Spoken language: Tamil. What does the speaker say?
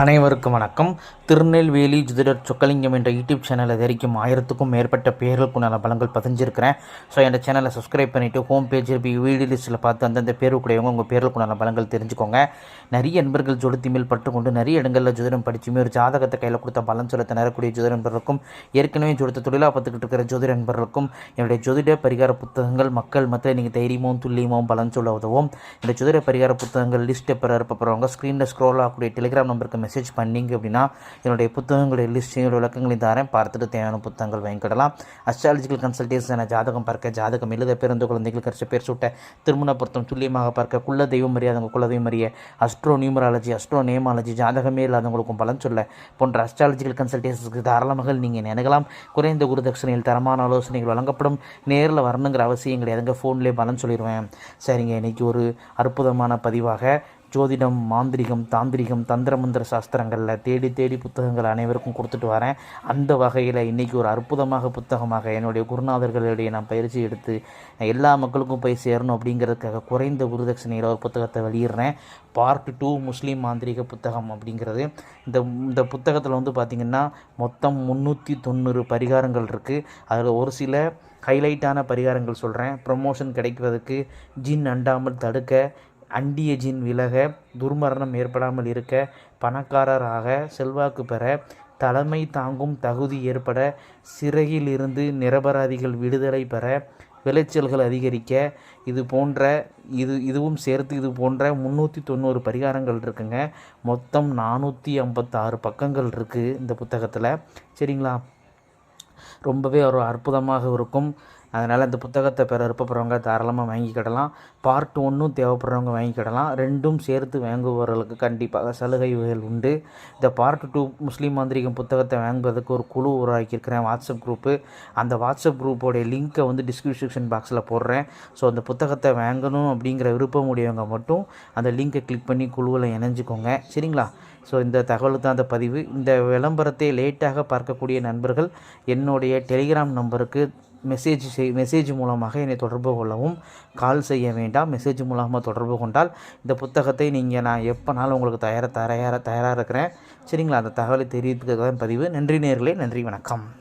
அனைவருக்கும் வணக்கம். திருநெல்வேலி ஜோதிடர் சொக்கலிங்கம் என்ற யூடியூப் சேனலை வரைக்கும் ஆயிரத்துக்கும் மேற்பட்ட பேர்களுக்குண்டான பலங்கள் பதிஞ்சிருக்கிறேன். ஸோ என் சேனலை சப்ஸ்கிரைப் பண்ணிவிட்டு ஹோம் பேஜ் வீடியோ லிஸ்ட்டில் பார்த்து அந்தந்த பேருக்குடையவங்க உங்கள் பேர்களுக்குண்டான பலங்கள் தெரிஞ்சுக்கோங்க. நிறைய நண்பர்கள் ஜொலித்தி மேல் பட்டுக்கொண்டு நிறைய இடங்களில் ஜோதிடம் படிச்சுமே ஒரு ஜாதகத்தை கையில் கொடுத்த பலன் சொல்ல திணறக்கூடிய ஜோதிட நண்பர்களுக்கும் ஏற்கனவே ஜோதிட தொழிலாக பார்த்துக்கிட்டு இருக்கிற ஜோதிட நண்பர்களுக்கும் என்னுடைய ஜோதிட பரிகார புத்தகங்கள் மக்கள் மத்தியில் நீங்கள் தைரியமும் துல்லியமும் பலன் சொல்ல உதவும். இந்த ஜோதிட பரிகார புத்தகங்கள் லிஸ்ட்டை பெற இருப்பவங்க ஸ்க்ரீனில் ஸ்க்ரோல் ஆகக்கூடிய டெலிகிராம் நம்பருக்கு மெசேஜ் பண்ணீங்க அப்படின்னா என்னுடைய புத்தகங்களுடைய லிஸ்ட்டையும் விளக்கங்களையும் தரேன். பார்த்துட்டு தேவையான புத்தகங்கள் வாங்கிக்கிடலாம். அஸ்ட்ராலஜிக்கல் கன்சல்டேஷன் ஜாதகம் பார்க்க ஜாதகம் எழுத பிறந்த குழந்தைகள் கரிச பேர் சுட்ட திருமண பொருத்தம் துல்லியமாக பார்க்க குள்ள தெய்வம் அறியாதவங்க குல தெய்வம் மரிய அஸ்ட்ரோ நியூமராலஜி அஸ்ட்ரோ நேமாலஜி ஜாதகமே இல்லாதவங்களுக்கும் பலன் சொல்ல போன்ற அஸ்ட்ராலஜிக்கல் கன்சல்டேஷனுக்கு தாராளமாக நீங்கள் நினைக்கலாம் குறைந்த குருதட்சணையில் தரமான ஆலோசனைகள் வழங்கப்படும். நேரில் வரணுங்கிற அவசியம் கிடையாதுங்க ஃபோன்லேயே பலன் சொல்லிடுவேன் சரிங்க இன்றைக்கி ஒரு அற்புதமான பதிவாக ஜோதிடம் மாந்திரிகம் தாந்திரிகம் தந்திரமந்திர சாஸ்திரங்களில் தேடி தேடி புத்தகங்கள் அனைவருக்கும் கொடுத்துட்டு வரேன். அந்த வகையில் இன்றைக்கி ஒரு அற்புதமாக புத்தகமாக என்னுடைய குருநாதர்களுடைய நான் பயிற்சி எடுத்து எல்லா மக்களுக்கும் போய் சேரணும் அப்படிங்கிறதுக்காக குறைந்த குருதட்சணையில் ஒரு புத்தகத்தை வெளியிடுறேன். பார்ட் டூ முஸ்லீம் மாந்திரிக புத்தகம் அப்படிங்கிறது. இந்த இந்த புத்தகத்தில் வந்து பார்த்திங்கன்னா மொத்தம் முந்நூற்றி தொண்ணூறு பரிகாரங்கள் இருக்குது அதில் ஒரு சில ஹைலைட்டான பரிகாரங்கள் சொல்கிறேன் ப்ரமோஷன் கிடைக்கிறதுக்கு ஜின் அண்டாமல் தடுக்க அண்டிய ஜின் விலக துர்மரணம் ஏற்படாமல் இருக்க பணக்காரராக செல்வாக்கு பெற தலைமை தாங்கும் தகுதி ஏற்பட சிறையிலிருந்து நிரபராதிகள் விடுதலை பெற விளைச்சல்கள் அதிகரிக்க இது போன்ற இது இதுவும் சேர்த்து இது போன்ற முந்நூற்றி தொண்ணூறு பரிகாரங்கள் இருக்குங்க. மொத்தம் நானூற்றி ஐம்பத்தாறு பக்கங்கள் இருக்குது இந்த புத்தகத்தில். சரிங்களா? ரொம்பவே ஒரு அற்புதமாக இருக்கும். அதனால் இந்த புத்தகத்தை பெற விருப்பப்படுறவங்க தாராளமாக வாங்கிக்கிடலாம். பார்ட் ஒன்றும் தேவைப்படுறவங்க வாங்கிக்கிடலாம். ரெண்டும் சேர்த்து வாங்குபவர்களுக்கு கண்டிப்பாக சலுகைகள் உண்டு. இந்த பார்ட் டூ முஸ்லீம் மாந்திரிகம் புத்தகத்தை வாங்குவதற்கு ஒரு குழு உருவாக்கியிருக்கிறேன். வாட்ஸ்அப் குரூப்பு அந்த வாட்ஸ்அப் குரூப்போடைய லிங்க்கை வந்து டிஸ்கிரிப்ஷன் பாக்ஸில் போடுறேன். ஸோ அந்த புத்தகத்தை வாங்கணும் அப்படிங்கிற விருப்பம் உடையவங்க மட்டும் அந்த லிங்கை கிளிக் பண்ணி குழுவில் இணைஞ்சிக்கோங்க. சரிங்களா? ஸோ இந்த தகவல் தான் அந்த பதிவு. இந்த விளம்பரத்தை லேட்டாக பார்க்கக்கூடிய நண்பர்கள் என்னுடைய டெலிகிராம் நம்பருக்கு மெசேஜ் செய் மெசேஜ் மூலமாக என்னை தொடர்பு கொள்ளவும் கால் செய்ய வேண்டாம். மெசேஜ் மூலமாக தொடர்பு கொண்டால் இந்த புத்தகத்தை நீங்கள் நான் எப்போனாலும் உங்களுக்கு தயாராக தயாராக தயாராக இருக்கிறேன். சரிங்களா? அந்த தகவலை தெரிவித்துக்க பதிவு. நன்றி நேர்களே நன்றி வணக்கம்.